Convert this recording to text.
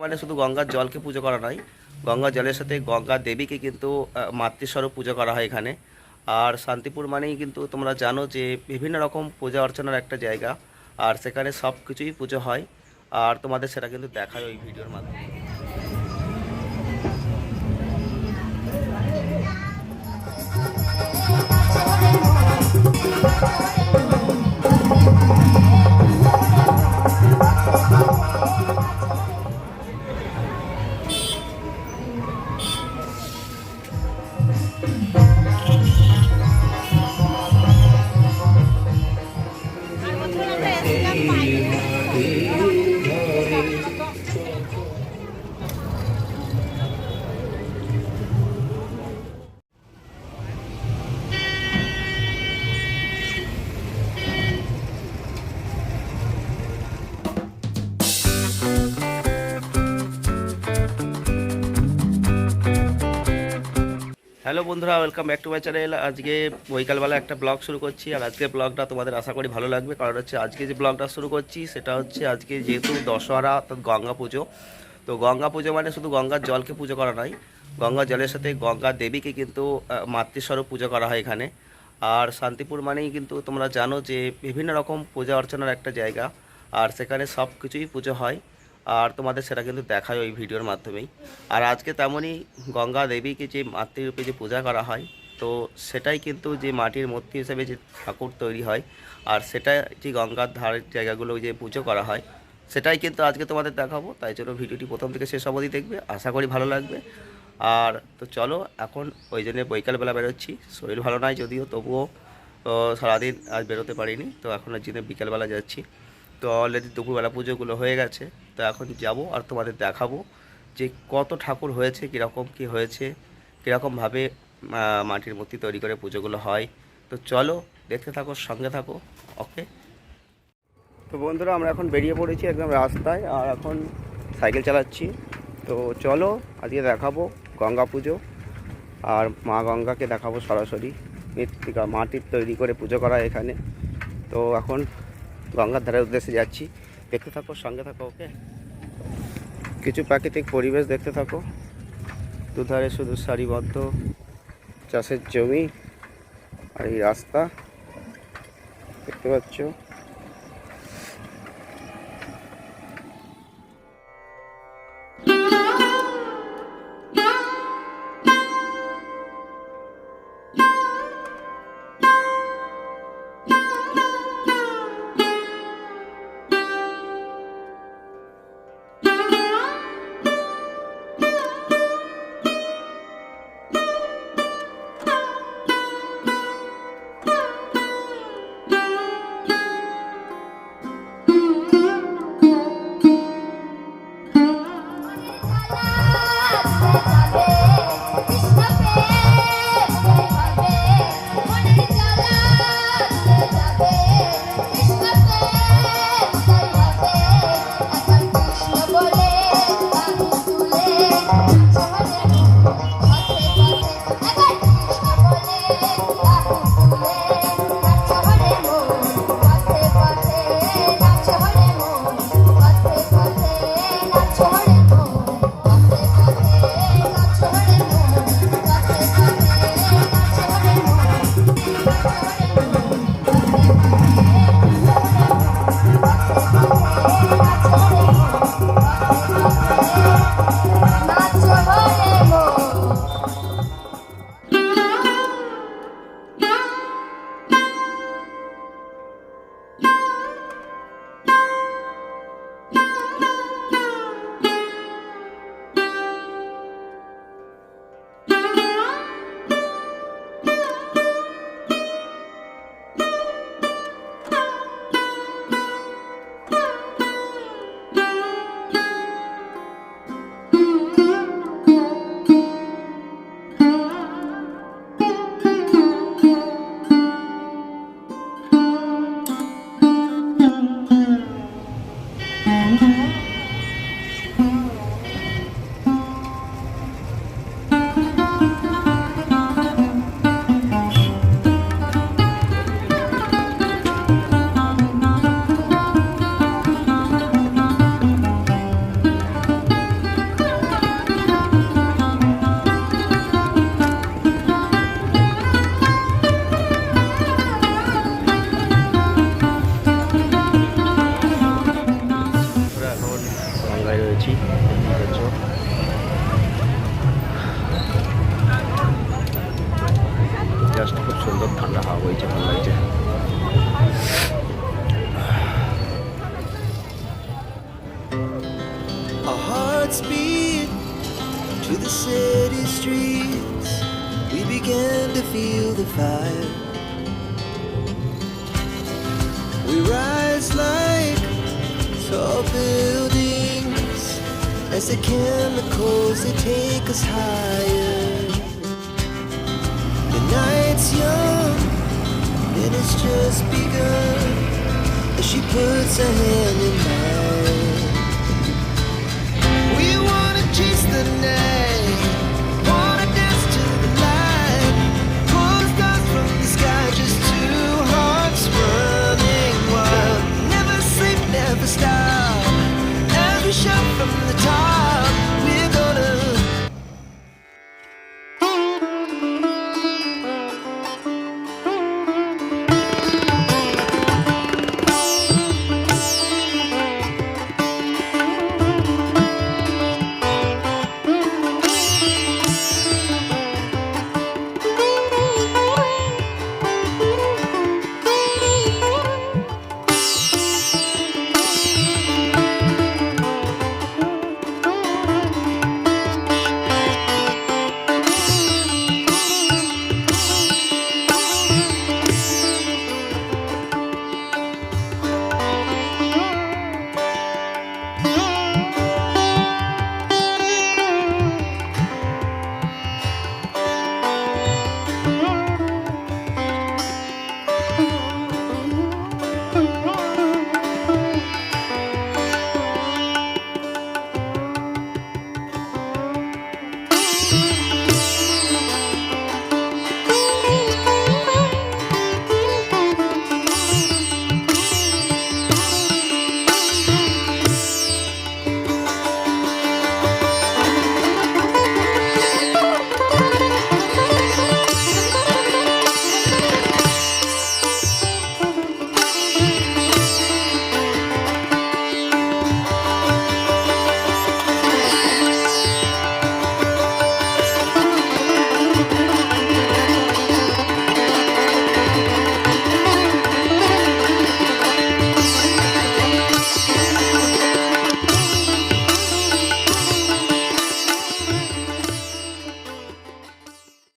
মানে শুধু গঙ্গার জলকে পুজো করা নয় গঙ্গা জলের সাথে গঙ্গা দেবীকে কিন্তু মাতৃস্বরূপ পুজো করা হয় এখানে। আর শান্তিপুর মানেই কিন্তু তোমরা জানো যে বিভিন্ন রকম পূজা অর্চনার একটা জায়গা, আর সেখানে সব কিছুই পুজো হয়। আর তোমাদের সেটা কিন্তু দেখায় ওই ভিডিওর মাধ্যমে। হ্যালো বন্ধুরা welcome back to my channel আজকে বৈকালবেলা একটা ব্লগ শুরু করছি, আর আজকে ব্লগটা তোমাদের আশা করি ভালো লাগবে। কারণ হচ্ছে আজকে যে ব্লগটা শুরু করছি, সেটা হচ্ছে আজকে যেহেতু দশহরা অর্থাৎ গঙ্গা পুজো। তো গঙ্গা পুজো মানে শুধু গঙ্গার জলকে পুজো করা নয়, গঙ্গা জলের সাথে গঙ্গা দেবীকে কিন্তু মাতৃস্বরূপ পুজো করা হয় এখানে। আর শান্তিপুর মানেই কিন্তু তোমরা জানো যে বিভিন্ন রকম পূজা অর্চনার একটা জায়গা, আর সেখানে সব কিছুই পুজো হয়। আর তোমাদের সেটা কিন্তু দেখায় ওই ভিডিওর মাধ্যমেই। আর আজকে তেমনই গঙ্গা দেবীকে যে মাতৃরূপে যে পূজা করা হয়, তো সেটাই কিন্তু যে মাটির মূর্তি হিসেবে যে ঠাকুর তৈরি হয় আর সেটা যে গঙ্গার ধারের জায়গাগুলো যে পুজো করা হয়, সেটাই কিন্তু আজকে তোমাদের দেখাবো। তাই জন্য ভিডিওটি প্রথম থেকে শেষ অবধি দেখবে, আশা করি ভালো লাগবে। আর তো চলো, এখন ওই জন্য বৈকালবেলা বেরোচ্ছি। শরীর ভালো নয় যদিও, তবুও সারাদিন আজ বেরোতে পারিনি। তো এখন ওই জন্য বিকেলবেলা যাচ্ছি, তো অলরেডি দুপুরবেলা পুজোগুলো হয়ে গেছে। তো এখন যাব আর তোমাদের দেখাবো যে কত ঠাকুর হয়েছে, কীরকম কী হয়েছে কীরকমভাবে মাটির মূর্তি তৈরি করে পুজোগুলো হয়। তো চলো দেখতে থাকো, সঙ্গে থাকো, ওকে? তো বন্ধুরা, আমরা এখন বেরিয়ে পড়েছি একদম রাস্তায় আর এখন সাইকেল চালাচ্ছি। তো চলো আজকে দেখাবো গঙ্গা পুজো আর মা গঙ্গাকে দেখাবো সরাসরি। মৃত্তিকা মাটির তৈরি করে পুজো করা এখানে। তো এখন গঙ্গার ধারের উদ্দেশ্যে যাচ্ছি। দেখতে থাকো, সঙ্গে থাকো, ওকে? কিছু প্রাকৃতিক পরিবেশ দেখতে থাকো। দুধারে শুধু সারিবদ্ধ চাষের জমি আর এই রাস্তা দেখতে পাচ্ছ। ঠান্ডা হাওয়া বইছে ভালো লাগছে Our hearts beat to the city streets. We began to feel the fire. We rise like tall buildings as the chemicals they take us higher. She puts her hand in mine.